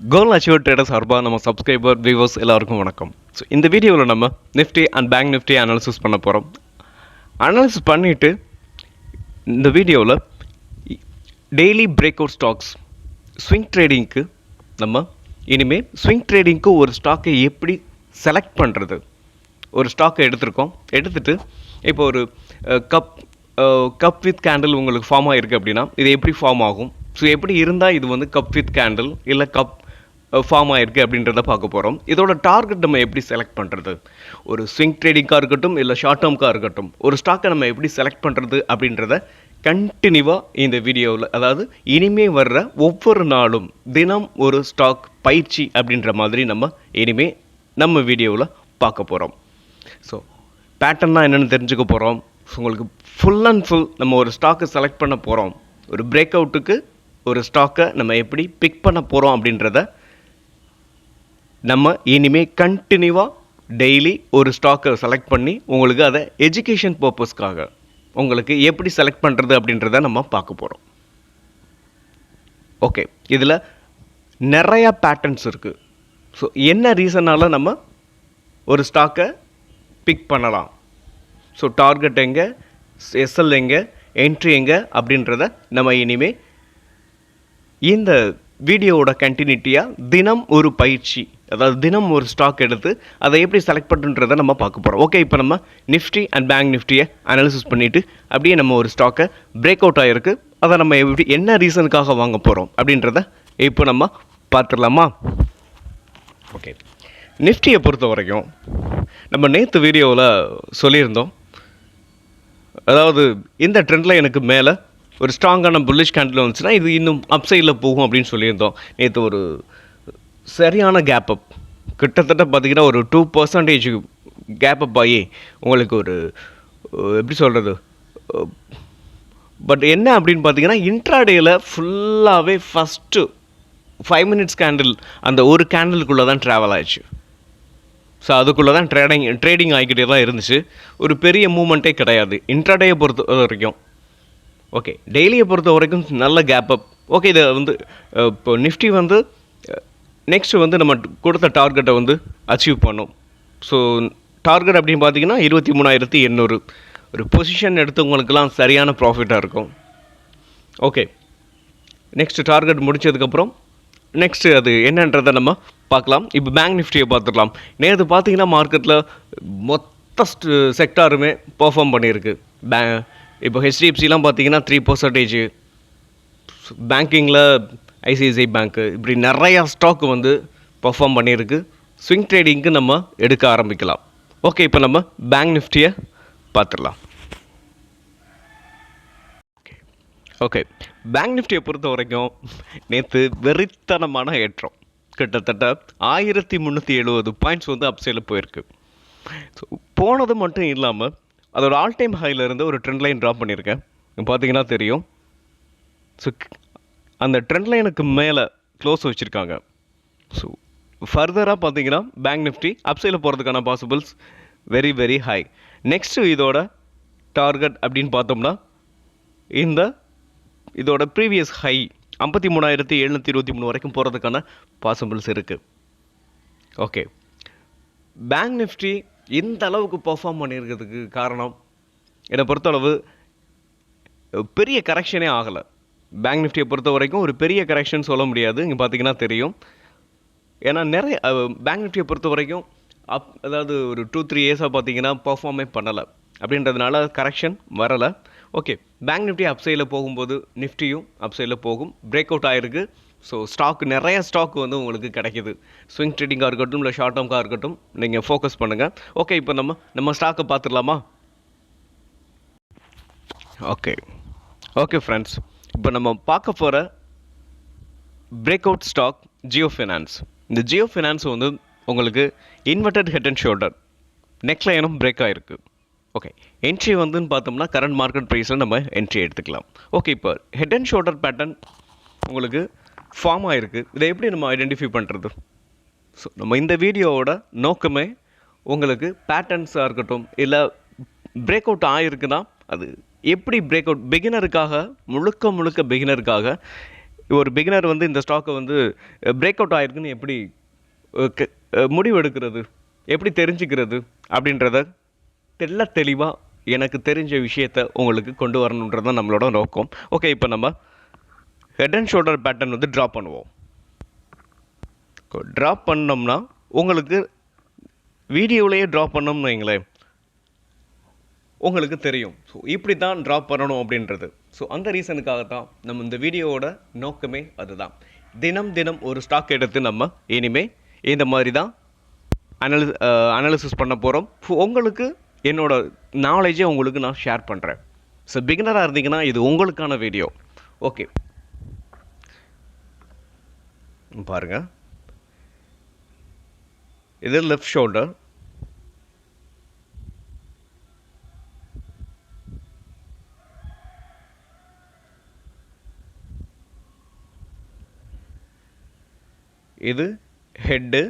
Goal achieve trader சார்பாக நம்ம subscriber viewers எல்லாருக்கும் வணக்கம். ஸோ இந்த வீடியோவில் நம்ம Nifty and bank Nifty analysis பண்ண போகிறோம் அனாலிசிஸ் பண்ணிவிட்டு இந்த வீடியோவில் daily break out stocks swing ட்ரேடிங்க்கு நம்ம இனிமேல் ஸ்விங் ட்ரேடிங்க்கு ஒரு ஸ்டாக்கை எப்படி செலக்ட் பண்ணுறது ஒரு ஸ்டாக்கை எடுத்திருக்கோம். எடுத்துகிட்டு இப்போ ஒரு கப் கப் வித் கேண்டில் உங்களுக்கு ஃபார்ம் ஆகிருக்கு அப்படின்னா இது எப்படி ஃபார்ம் ஆகும்? ஸோ எப்படி இருந்தால் இது வந்து கப் வித் கேண்டில் இல்லை கப் ஃபார்ம் ஆகிருக்கு அப்படின்றத பார்க்க போகிறோம் இதோட டார்கெட் நம்ம எப்படி செலக்ட் பண்ணுறது ஒரு ஸ்விங் ட்ரேடிங்காக இருக்கட்டும் இல்லை ஷார்ட் டேர்ம்காக இருக்கட்டும் ஒரு ஸ்டாக்கை நம்ம எப்படி செலக்ட் பண்ணுறது அப்படின்றத கண்டினியூவாக இந்த வீடியோவில் அதாவது இனிமே வர்ற ஒவ்வொரு நாளும் தினம் ஒரு ஸ்டாக் பயிற்சி அப்படின்ற மாதிரி நம்ம இனிமே நம்ம வீடியோவில் பார்க்க போகிறோம் ஸோ பேட்டர்னா என்னென்னு தெரிஞ்சுக்க போகிறோம் உங்களுக்கு ஃபுல் அண்ட் ஃபுல் நம்ம ஒரு ஸ்டாக்கை செலக்ட் பண்ண போகிறோம் ஒரு பிரேக் அவுட்டுக்கு ஒரு ஸ்டாக்கை நம்ம எப்படி பிக் பண்ண போகிறோம் அப்படின்றத நம்ம இனிமே கண்டினியூவாக டெய்லி ஒரு ஸ்டாக்கை செலக்ட் பண்ணி உங்களுக்கு அதை எஜுகேஷன் பர்பஸ்க்காக உங்களுக்கு எப்படி செலக்ட் பண்ணுறது அப்படின்றத நம்ம பார்க்க போகிறோம் ஓகே இதில் நிறையா பேட்டர்ன்ஸ் இருக்குது ஸோ என்ன ரீசனால் நம்ம ஒரு ஸ்டாக்கை பிக் பண்ணலாம்? ஸோ டார்கெட் எங்கே எஸ்எல் எங்கே என்ட்ரி எங்கே அப்படின்றத நம்ம இனிமே இந்த வீடியோவோட கண்டினியூட்டியாக தினம் ஒரு பயிற்சி அதாவது தினம் ஒரு ஸ்டாக் எடுத்து அதை எப்படி செலக்ட் பண்ணுறதை நம்ம பார்க்க போகிறோம் ஓகே இப்போ நம்ம நிஃப்டி அண்ட் பேங்க் நிஃப்டியை அனாலிசிஸ் பண்ணிவிட்டு அப்படியே நம்ம ஒரு ஸ்டாக்கை பிரேக் அவுட் ஆகிருக்கு அதை நம்ம எப்படி என்ன ரீசனுக்காக வாங்க போகிறோம் அப்படின்றத இப்போ நம்ம பார்த்துடலாமா? ஓகே நிஃப்டியை பொறுத்த வரைக்கும் நம்ம நேற்று வீடியோவில் சொல்லியிருந்தோம். அதாவது இந்த ட்ரெண்டில் எனக்கு மேலே ஒரு ஸ்ட்ராங்கான புல்லிஷ் கேண்டில் வந்துச்சுன்னா இது இன்னும் அப்சைடில் போகும் அப்படின்னு சொல்லியிருந்தோம். நேற்று ஒரு சரியான கேப் அப் கிட்டத்தட்ட பார்த்தீங்கன்னா ஒரு டூ பர்சன்டேஜ் கேப் அப் ஆகி உங்களுக்கு ஒரு எப்படி சொல்கிறது பட் என்ன அப்படின்னு பார்த்தீங்கன்னா இன்ட்ராடேயில் ஃபுல்லாகவே ஃபஸ்ட்டு ஃபைவ் மினிட்ஸ் கேண்டில் அந்த ஒரு கேண்டிலுக்குள்ளே தான் ட்ராவல் ஆயிடுச்சு. ஸோ அதுக்குள்ளே தான் ட்ரேடிங் ட்ரேடிங் ஆகிக்கிட்டே தான் இருந்துச்சு. ஒரு பெரிய மூமெண்ட்டே கிடையாது. இன்ட்ராடேயை பொறுத்த வரைக்கும். ஓகே டெய்லியை பொறுத்த வரைக்கும் நல்ல கேப் அப் ஓகே இதை வந்து இப்போ நிஃப்டி வந்து நெக்ஸ்ட்டு வந்து நம்ம கொடுத்த டார்கெட்டை வந்து அச்சீவ் பண்ணோம். ஸோ டார்கெட் அப்படின்னு பார்த்தீங்கன்னா இருபத்தி மூணாயிரத்தி எண்ணூறு. ஒரு பொசிஷன் எடுத்தவங்களுக்கெல்லாம் சரியான ப்ராஃபிட்டாக இருக்கும். ஓகே நெக்ஸ்ட் டார்கெட் முடிச்சதுக்கப்புறம் நெக்ஸ்ட்டு அது என்னன்றதை நம்ம பார்க்கலாம். இப்போ பேங்க் நிஃப்டியை பார்த்துடலாம். நேற்று பார்த்தீங்கன்னா மார்க்கெட்டில் மொத்த செக்டாருமே பர்ஃபார்ம் பண்ணியிருக்கு. பே இப்போ ஹெச்டிஎஃப்சிலாம் பார்த்தீங்கன்னா த்ரீ பர்சன்டேஜ் பேங்கிங்கில் ஐசிஐசிஐ பேங்க்கு இப்படி நிறையா ஸ்டாக் வந்து பெர்ஃபார்ம் பண்ணியிருக்கு. ஸ்விங் ட்ரேடிங்க்கு நம்ம எடுக்க ஆரம்பிக்கலாம். ஓகே இப்போ நம்ம பேங்க் நிஃப்டியை பார்த்துடலாம். ஓகே பேங்க் நிஃப்டியை பொறுத்த வரைக்கும் நேற்று வெறித்தனமான ஏற்றம். கிட்டத்தட்ட ஆயிரத்தி முந்நூற்றி எழுபது பாயிண்ட்ஸ் வந்து அப்சைடில் போயிருக்கு. ஸோ போனது மட்டும் இல்லாமல் அதோட ஆல் டைம் ஹைல ஒரு ட்ரெண்ட் லைன் ட்ராப் பண்ணியிருக்கேன். பார்த்தீங்கன்னா தெரியும். ஸோ அந்த ட்ரெண்ட் லைனுக்கு மேலே க்ளோஸ் வச்சுருக்காங்க. ஸோ ஃபர்தராக பார்த்தீங்கன்னா பேங்க் நிஃப்டி அப்சைடில் போகிறதுக்கான possibles very very high next இதோட டார்கெட் அப்படின்னு பார்த்தோம்னா இந்த இதோட ப்ரீவியஸ் ஹை ஐம்பத்தி மூணாயிரத்தி எழுநூற்றி இருபத்தி மூணு வரைக்கும் போகிறதுக்கான பாசிபிள்ஸ் இருக்குது ஓகே பேங்க் நிஃப்டி இந்த அளவுக்கு பெர்ஃபார்ம் பண்ணியிருக்கிறதுக்கு காரணம் என்னை பொறுத்தளவு பெரிய கரெக்ஷனே ஆகலை. பேங்க் நிஃப்டியை பொறுத்த வரைக்கும் ஒரு பெரிய கரெக்ஷன் சொல்ல முடியாது. இங்கே பார்த்தீங்கன்னா தெரியும். ஏன்னா நிறைய பேங்க் நிஃப்டியை பொறுத்த வரைக்கும் அப் அதாவது ஒரு டூ த்ரீ இயர்ஸாக பார்த்தீங்கன்னா பர்ஃபார்மே பண்ணலை. அப்படின்றதுனால கரெக்ஷன் வரலை. ஓகே பேங்க் நிஃப்டி அப்சைடில் போகும்போது நிஃப்டியும் அப்சைடில் போகும். பிரேக் அவுட் ஆகிருக்கு ஸோ ஸ்டாக் நிறைய ஸ்டாக் வந்து உங்களுக்கு கிடைக்கிது. ஸ்விங் ட்ரேடிங்காக இருக்கட்டும் இல்லை ஷார்ட் டேர்ம்காக இருக்கட்டும் நீங்கள் ஃபோக்கஸ் பண்ணுங்கள் ஓகே இப்போ நம்ம நம்ம ஸ்டாக்கை பார்த்துடலாமா ஓகே ஓகே ஃப்ரெண்ட்ஸ் இப்போ நம்ம பார்க்க போகிற break out stock Jio finance இந்த ஜியோ ஃபினான்ஸ் வந்து உங்களுக்கு இன்வெர்டட் ஹெட் அண்ட் ஷோல்டர் நெக்லைனும் பிரேக் ஆகிருக்கு ஓகே என்ட்ரி வந்துன்னு பார்த்தோம்னா கரண்ட் மார்க்கெட் ப்ரைஸில் நம்ம என்ட்ரி எடுத்துக்கலாம். ஓகே இப்போ ஹெட் அண்ட் ஷோல்டர் பேட்டர்ன் உங்களுக்கு ஃபார்ம் ஆகிருக்கு இதை எப்படி நம்ம ஐடென்டிஃபை பண்ணுறது ஸோ நம்ம இந்த வீடியோவோட நோக்கமே உங்களுக்கு பேட்டர்ன்ஸாக இருக்கட்டும் இல்லை பிரேக் அவுட் ஆகிருக்குன்னா அது எப்படி பிரேக் அவுட் பிகினருக்காக முழுக்க முழுக்க பிகினருக்காக ஒரு பிகினர் வந்து இந்த ஸ்டாக்கை வந்து பிரேக் அவுட் ஆயிருக்குன்னு எப்படி முடிவெடுக்கிறது முடிவு எடுக்கிறது எப்படி தெரிஞ்சுக்கிறது? அப்படின்றத தெள்ள தெளிவாக எனக்கு தெரிஞ்ச விஷயத்த உங்களுக்கு கொண்டு வரணுன்றது தான் நம்மளோட நோக்கம். ஓகே இப்போ நம்ம ஹெட் அண்ட் ஷோல்டர் பேட்டர்ன் வந்து ட்ரா பண்ணுவோம். ட்ரா பண்ணோம்னா உங்களுக்கு வீடியோவிலேயே ட்ரா பண்ணோம்னு வைங்களேன். உங்களுக்கு தெரியும். ஸோ இப்படி தான் ட்ராப் பண்ணணும் அப்படின்றது. ஸோ அந்த ரீசனுக்காக தான் நம்ம இந்த வீடியோவோட நோக்கமே அதுதான். தினம் தினம் ஒரு ஸ்டாக் எடுத்து நம்ம இனிமேல் இந்த மாதிரி தான் அனலி அனாலிசிஸ் பண்ண போகிறோம் உங்களுக்கு என்னோட நாலேஜை உங்களுக்கு நான் ஷேர் பண்ணுறேன் ஸோ பிகினராக இருந்தீங்கன்னா இது உங்களுக்கான வீடியோ ஓகே பாருங்கள் இது லெஃப்ட் ஷோல்டர் இது ஹெட்டு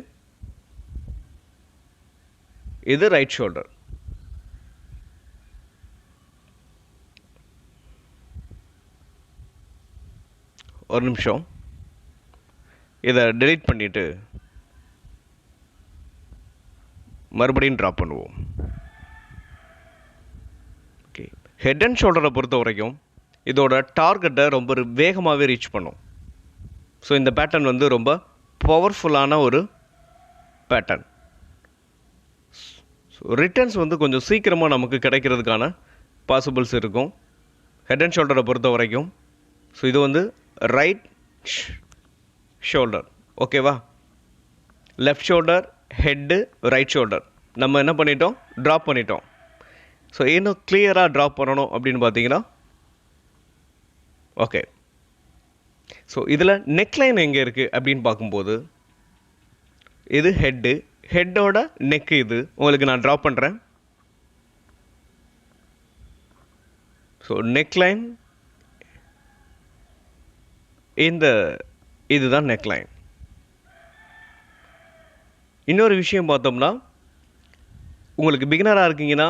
இது ரைட் ஷோல்டர் ஒரு நிமிஷம். இதை டெலீட் பண்ணிட்டு மறுபடியும் ட்ராப் பண்ணுவோம். ஓகே ஹெட் அண்ட் ஷோல்டரை பொறுத்த வரைக்கும் இதோட டார்கெட்டை ரொம்ப வேகமாகவே ரீச் பண்ணும். ஸோ இந்த பேட்டர்ன் வந்து ரொம்ப பவர்ஃபுல்லான ஒரு பேட்டர்ன் ஸோ ரிட்டர்ன்ஸ் வந்து கொஞ்சம் சீக்கிரமாக நமக்கு கிடைக்கிறதுக்கான பாசிபிள்ஸ் இருக்கும். ஹெட் அண்ட் ஷோல்டரை பொறுத்த வரைக்கும். ஸோ இது வந்து ரைட் ஷோல்டர் ஓகேவா left shoulder head right shoulder நம்ம என்ன பண்ணிட்டோம்? ட்ராப் பண்ணிட்டோம். ஸோ இன்னும் கிளியராக ட்ராப் பண்ணணும் அப்படின்னு பார்த்தீங்கன்னா ஓகே ஸோ இதில் நெக்லைன் எங்கே இருக்குது அப்படின்னு பார்க்கும்போது இது ஹெட்டு ஹெட்டோட நெக் இது. உங்களுக்கு நான் ட்ராப் பண்ணுறேன் ஸோ நெக்லைன் இந்த இதுதான் நெக்லைன் இன்னொரு விஷயம் பார்த்தோம்னா உங்களுக்கு பிகினராக இருக்கீங்கன்னா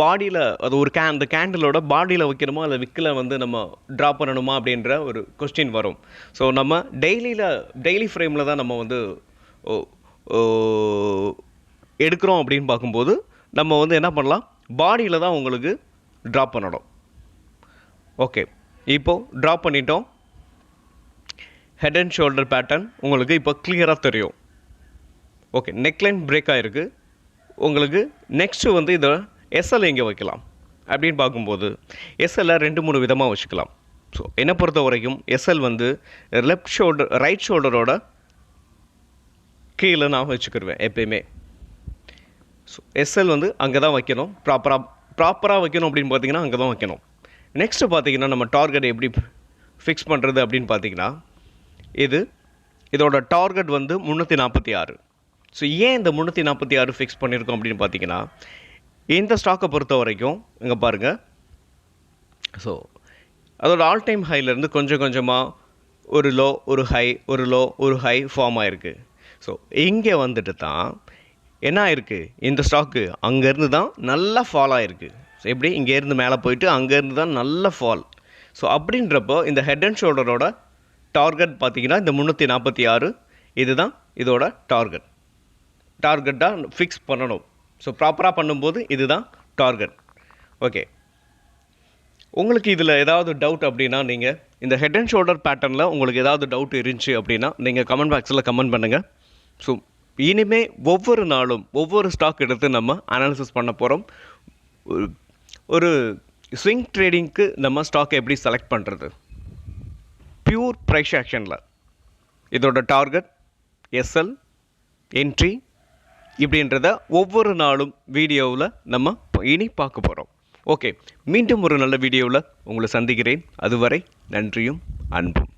பாடியில் அது ஒரு கே அந்த கேண்டிலோட பாடியில் வைக்கணுமா இல்லை விக்கில் வந்து நம்ம ட்ரா பண்ணணுமா அப்படின்ற ஒரு கொஸ்டின் வரும். ஸோ நம்ம டெய்லியில் டெய்லி ஃப்ரேமில் தான் நம்ம வந்து எடுக்கிறோம் அப்படின்னு பார்க்கும்போது நம்ம வந்து என்ன பண்ணலாம்? பாடியில் தான் உங்களுக்கு ட்ரா பண்ணணும். ஓகே இப்போது ட்ரா பண்ணிட்டோம். ஹெட் அண்ட் ஷோல்டர் பேட்டர்ன் உங்களுக்கு இப்போ கிளியராக தெரியும். ஓகே நெக்லைன் பிரேக் ஆகிருக்கு உங்களுக்கு நெக்ஸ்ட்டு வந்து இதை எஸ்எல் எங்கே வைக்கலாம்? அப்படின்னு பார்க்கும்போது எஸ்எல்ல ரெண்டு மூணு விதமாக வச்சுக்கலாம். ஸோ என்னை பொறுத்த வரைக்கும் எஸ்எல் வந்து லெஃப்ட் ஷோல்டர் ரைட் ஷோல்டரோட கீழே நான் வச்சுக்கிருவேன் எப்பயுமே. ஸோ எஸ்எல் வந்து அங்கே தான் வைக்கணும். ப்ராப்பராக ப்ராப்பராக வைக்கணும் அப்படின்னு பார்த்தீங்கன்னா அங்கே தான் வைக்கணும். நெக்ஸ்ட்டு பார்த்தீங்கன்னா நம்ம டார்கெட் எப்படி ஃபிக்ஸ் பண்ணுறது அப்படின்னு பார்த்தீங்கன்னா இது இதோட டார்கெட் வந்து முந்நூற்றி நாற்பத்தி ஆறு. ஸோ ஏன் இந்த முந்நூற்றி நாற்பத்தி ஆறு ஃபிக்ஸ் பண்ணியிருக்கோம் அப்படின்னு பார்த்தீங்கன்னா இந்த ஸ்டாக்கை பொறுத்த வரைக்கும் இங்கே பாருங்கள் ஸோ அதோட ஆல் டைம் ஹைலேருந்து கொஞ்சம் கொஞ்சமாக ஒரு லோ ஒரு ஹை ஒரு லோ ஒரு ஹை ஃபார்ம் ஆகிருக்கு ஸோ இங்கே வந்துட்டு தான் என்ன ஆயிருக்கு? இந்த ஸ்டாக்கு அங்கேருந்து தான் நல்லா ஃபால் ஆகிருக்கு ஸோ எப்படி? இங்கேருந்து மேலே போயிட்டு அங்கேருந்து தான் நல்ல ஃபால் ஸோ அப்படின்றப்போ இந்த ஹெட் அண்ட் ஷோல்டரோட டார்கெட் பார்த்தீங்கன்னா இந்த முந்நூற்றி நாற்பத்தி ஆறு இதுதான் இதோட டார்கெட் டார்கெட்டாக ஃபிக்ஸ் பண்ணணும். ஸோ ப்ராப்பராக பண்ணும்போது இதுதான் டார்கெட் ஓகே உங்களுக்கு இதில் ஏதாவது டவுட் அப்படின்னா நீங்கள் இந்த ஹெட் அண்ட் ஷோல்டர் பேட்டர்னில் உங்களுக்கு ஏதாவது டவுட் இருந்துச்சு அப்படின்னா நீங்கள் கமெண்ட் பாக்ஸில் கமெண்ட் பண்ணுங்கள் ஸோ இனிமேல் ஒவ்வொரு நாளும் ஒவ்வொரு ஸ்டாக் எடுத்து நம்ம அனாலிசிஸ் பண்ண போகிறோம் ஒரு ஸ்விங் ட்ரேடிங்க்கு நம்ம ஸ்டாக் எப்படி செலக்ட் பண்ணுறது பியூர் ப்ரைஸ் ஆக்ஷனில் இதோட டார்கெட் எஸ்எல் என்ட்ரி இப்படின்றத ஒவ்வொரு நாளும் வீடியோவில் நம்ம இனி பார்க்க போகிறோம் ஓகே மீண்டும் ஒரு நல்ல வீடியோவில் உங்களை சந்திக்கிறேன். அதுவரை நன்றியும் அன்பும்.